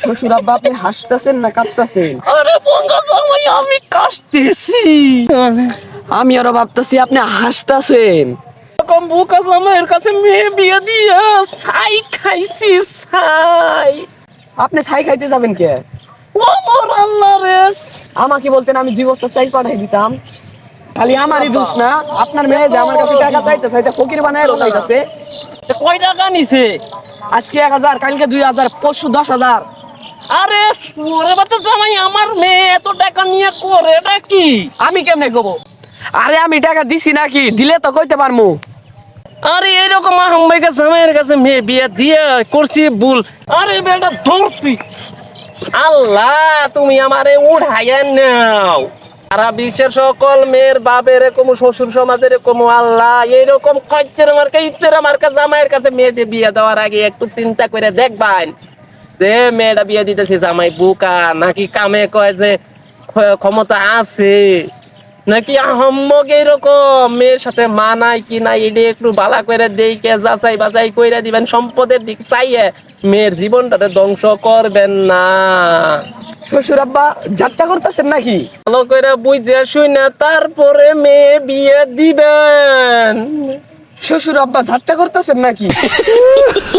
শ্বশুর আব্বা আপনি হাসতেছেন না কাঁদতেছেন? আরে জামাই আমি কাশতেছি আমি আরও ভাবতেছি আপনি হাসতেছেন। এরকম বুকা জামাইয়ের কাছে মেয়ে বিয়ে দিয়ে ছাই খাইছি ছাই। আপনি ছাই খাইতে যাবেন কে? ও মোর আল্লাহ রে। আমাকে বলতেন আমি জীবস্তা চাই পাঠাই দিতাম। খালি আমারই দোষ না আপনার মেয়ে যে আমার কাছে টাকা চাইতে চাইতে ফকির বানায় কয় টাকা নিছে? আজকে এক হাজার কালকে দুই হাজার পরশু দশ হাজার। আরে ওরে বাচ্চা জামাই আমার মেয়ে এত টাকা নিয়ে করে এটা কি আমি কেমনে আরে আমি টাকা দিছি নাকি? দিলে তো কইতে পারমু। আরে আহম্বাইকে জামাইয়ের কাছে মেয়ে বিয়ে দিয়ে করছি ভুল। আরে বেটা ধরছি আল্লাহ তুমি আমারে উঠাইয়া নাও। সারা বিশ্বের সকল মেয়ের বাপের এরকম শ্বশুর সমাজের এরকম আল্লাহ এইরকম কচ্চের মার্কা ইত্তের মার্কা জামাইয়ের কাছে মেয়েদের বিয়ে দেওয়ার আগে একটু চিন্তা করে দেখবেন। যে মেয়েটা বিয়ে দিতেছে জামাই বুকা নাকি কামে কয় যে ক্ষ- ক্ষমতা আছে? নাকি আহম্মক এরকম মেয়ের সাথে মানাই কি নাই এটা একটু বালা করে দেইকে যাচাই বাছাই কইরা দিবেন সম্পদের দিক চাইয়ে মেয়ের জীবনটাতে ধ্বংস করবেন না। শ্বশুর আব্বা যাত্রা করতেছেন নাকি? ভালো করে বুঝে শুনে তারপরে মেয়ে বিয়ে দিবেন। শ্বশুর আব্বা যাত্রা করতেছেন নাকি?